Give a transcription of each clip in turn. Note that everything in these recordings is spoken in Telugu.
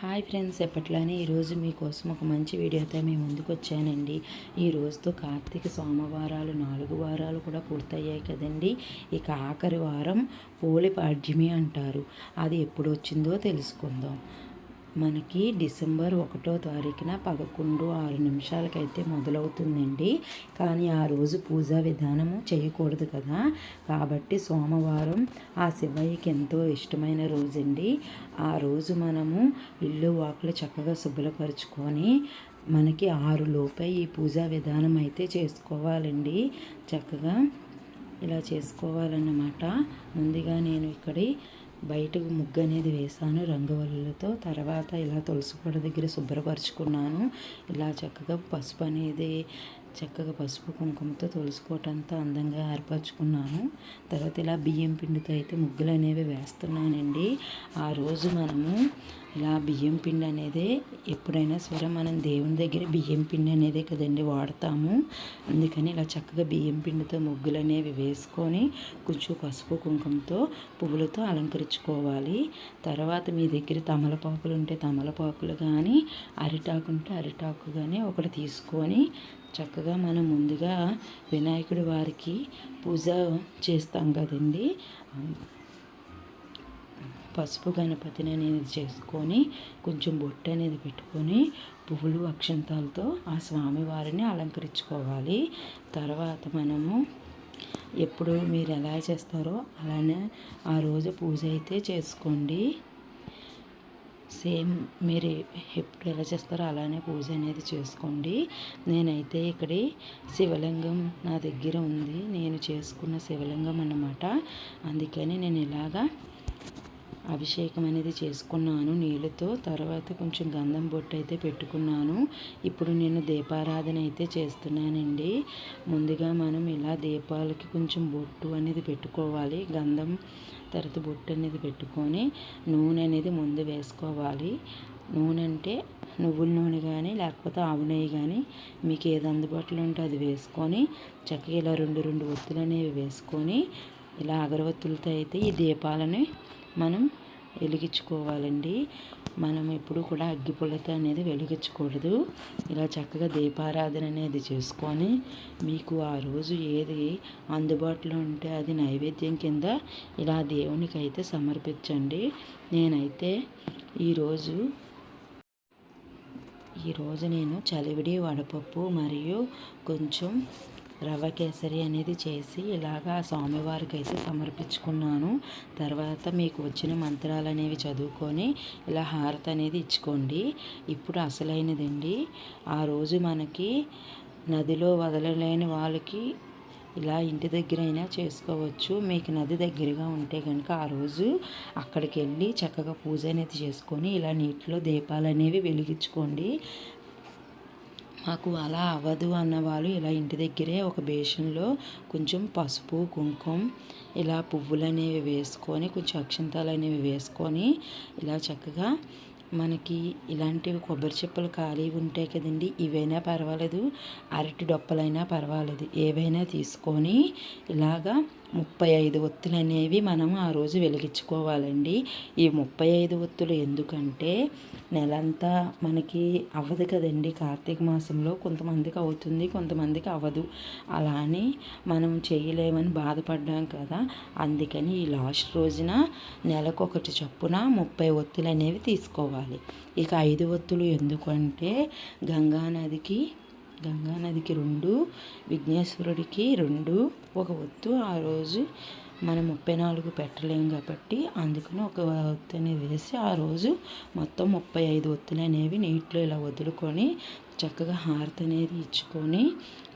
హాయ్ ఫ్రెండ్స్ ఎప్పట్లానే ఈరోజు మీకోసం ఒక మంచి వీడియోతో మేము ముందుకు వచ్చానండి ఈ రోజుతో కార్తీక సోమవారాలు నాలుగు వారాలు కూడా పూర్తయ్యాయి కదండి. ఇక ఆఖరి వారం పోలి పాడ్యమి అంటారు. అది ఎప్పుడు వచ్చిందో తెలుసుకుందాం. మనకి డిసెంబర్ ఒకటో తారీఖున పదకొండు ఆరు నిమిషాలకైతే మొదలవుతుందండి. కానీ ఆ రోజు పూజా విధానము చేయకూడదు కదా. కాబట్టి సోమవారం ఆ శివయ్యకి ఎంతో ఇష్టమైన రోజండి. ఆ రోజు మనము ఇల్లు వాకులు చక్కగా శుభ్రపరుచుకొని మనకి ఆరు లోపే ఈ పూజా విధానం అయితే చేసుకోవాలండి. చక్కగా ఇలా చేసుకోవాలన్నమాట. ముందుగా నేను ఇక్కడి బయటకు ముగ్గు అనేది వేసాను రంగవల్లులతో తర్వాత ఇలా తులసి కోట దగ్గర శుభ్రపరుచుకున్నాను. ఇలా చక్కగా పసుపు అనేది చక్కగా పసుపు కుంకుమతో తులుసుకోవటంతో అందంగా ఏర్పరచుకున్నాను. తర్వాత ఇలా బియ్యం పిండితో అయితే ముగ్గులు అనేవి వేస్తున్నానండి. ఆ రోజు మనము ఇలా బియ్యం పిండి అనేది ఎప్పుడైనా సరే మనం దేవుని దగ్గర బియ్యం పిండి అనేదే కదండి వాడతాము. అందుకని ఇలా చక్కగా బియ్యం పిండితో ముగ్గులు అనేవి వేసుకొని కొంచెం పసుపు కుంకుమతో పువ్వులతో అలంకరించుకోవాలి. తర్వాత మీ దగ్గర తమలపాకులు ఉంటే తమలపాకులు కానీ అరిటాకు ఉంటే అరిటాకు కానీ ఒకటి తీసుకొని చక్కగా మనం ముందుగా వినాయకుడి వారికి పూజ చేస్తాం కదండి. పసుపు గణపతిని అనేది చేసుకొని కొంచెం బొట్టు అనేది పెట్టుకొని పువ్వులు అక్షంతాలతో ఆ స్వామివారిని అలంకరించుకోవాలి. తర్వాత మనము ఎప్పుడు మీరు ఎలా చేస్తారో అలానే ఆ రోజు పూజ అయితే చేసుకోండి. సేమ్ మీరు ఎప్పుడు ఎలా చేస్తారో అలానే పూజ అనేది చేసుకోండి. నేనైతే ఇక్కడ శివలింగం నా దగ్గర ఉంది. నేను చేసుకున్న శివలింగం అన్నమాట. అందుకని నేను ఇలాగా అభిషేకం అనేది చేసుకున్నాను. నీళ్ళతో తర్వాత కొంచెం గంధం బొట్టు అయితే పెట్టుకున్నాను. ఇప్పుడు నేను దీపారాధన అయితే చేస్తున్నానండి. ముందుగా మనం ఇలా దీపాలకి కొంచెం బొట్టు అనేది పెట్టుకోవాలి. గంధం తర్వాత బొట్టు అనేది పెట్టుకొని నూనె అనేది ముందు వేసుకోవాలి. నూనె అంటే నువ్వుల నూనె కానీ లేకపోతే ఆవు నెయ్యి కానీ మీకు ఏది అందుబాటులో ఉంటే అది వేసుకొని చక్కగా ఇలా రెండు రెండు ఒత్తులు అనేవి వేసుకొని ఇలా అగరవత్తులతో అయితే ఈ దీపాలని మనం వెలిగించుకోవాలండి. మనం ఎప్పుడు కూడా అగ్గిపుల్లతో అనేది వెలిగించకూడదు. ఇలా చక్కగా దీపారాధన అనేది చేసుకొని మీకు ఆ రోజు ఏది అందుబాటులో ఉంటే అది నైవేద్యం కింద ఇలా దేవునికి అయితే సమర్పించండి. నేనైతే ఈరోజు ఈరోజు నేను చలివిడి వడపప్పు మరియు కొంచెం రవ్వ కేసరి అనేది చేసి ఇలాగా స్వామివారికి అయితే సమర్పించుకున్నాను. తర్వాత మీకు వచ్చిన మంత్రాలు అనేవి చదువుకొని ఇలా హారతి అనేది ఇచ్చుకోండి. ఇప్పుడు అసలైనదండి ఆ రోజు మనకి నదిలో వదలలేని వాళ్ళకి ఇలా ఇంటి దగ్గర అయినా చేసుకోవచ్చు. మీకు నది దగ్గరగా ఉంటే కనుక ఆ రోజు అక్కడికి వెళ్ళి చక్కగా పూజ అనేది చేసుకొని ఇలా నీటిలో దీపాలు అనేవి వెలిగించుకోండి. మాకు అలా అవ్వదు అన్నవాళ్ళు ఇలా ఇంటి దగ్గరే ఒక బేషన్లో కొంచెం పసుపు కుంకుమ ఇలా పువ్వులు అనేవి వేసుకొని కొంచెం అక్షంతాలు అనేవి వేసుకొని ఇలా చక్కగా మనకి ఇలాంటివి కొబ్బరి చిప్పలు ఖాళీ ఉంటాయి కదండి ఇవైనా పర్వాలేదు. అరటి డొప్పలైనా పర్వాలేదు. ఏవైనా తీసుకొని ఇలాగా ముప్పై ఐదు ఒత్తులు అనేవి మనం ఆ రోజు వెలిగించుకోవాలండి. ఈ ముప్పై ఐదు ఒత్తులు ఎందుకంటే నెలంతా మనకి అవ్వదు కదండి. కార్తీక మాసంలో కొంతమందికి అవుతుంది కొంతమందికి అవ్వదు. అలా అని మనం చేయలేమని బాధపడ్డాం కదా. అందుకని ఈ లాస్ట్ రోజున నెలకొకటి చొప్పున ముప్పై ఒత్తులు అనేవి తీసుకోవాలి. ఇక ఐదు ఒత్తులు ఎందుకంటే గంగా నదికి గంగానదికి రెండు విఘ్నేశ్వరుడికి రెండు. ఒక ఒత్తు ఆ రోజు మనం ముప్పై నాలుగు పెట్టలేం కాబట్టి అందుకని ఒక ఒత్తు అనేది వేసి ఆ రోజు మొత్తం ముప్పై ఐదు ఒత్తులు అనేవి నీటిలో ఇలా వదులుకొని చక్కగా హారతి అనేది ఇచ్చుకొని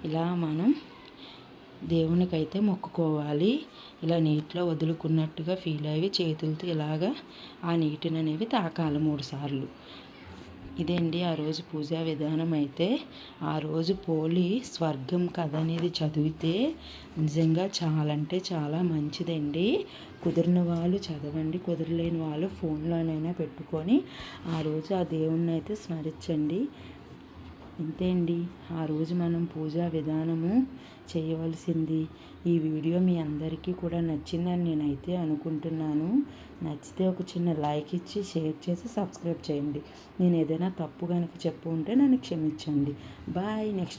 ఇలా మనం దేవునికైతే మొక్కుకోవాలి. ఇలా నీటిలో వదులుకున్నట్టుగా ఫీల్ అయ్యి చేతులతో ఇలాగా ఆ నీటిని అనేవి తాకాలి మూడు సార్లు. ఇదండి ఆ రోజు పూజా విధానం అయితే ఆ రోజు పోలి స్వర్గం కథ అనేది చదివితే నిజంగా చాలా అంటే చాలా మంచిదండి. కుదిరిన వాళ్ళు చదవండి కుదరలేని వాళ్ళు ఫోన్లోనైనా పెట్టుకొని ఆ రోజు ఆ దేవుణ్ణి అయితే స్మరించండి. ఇంతే అండి. ఆ రోజు మనం పూజా విధానము చేయవలసింది. ఈ వీడియో మీ అందరికీ కూడా నచ్చిందని నేనైతే అనుకుంటున్నాను. నచ్చితే ఒక చిన్న లైక్ ఇచ్చి షేర్ చేసి సబ్స్క్రైబ్ చేయండి. నేను ఏదైనా తప్పు కనుక చెప్పు ఉంటే నన్ను క్షమించండి. బాయ్. నెక్స్ట్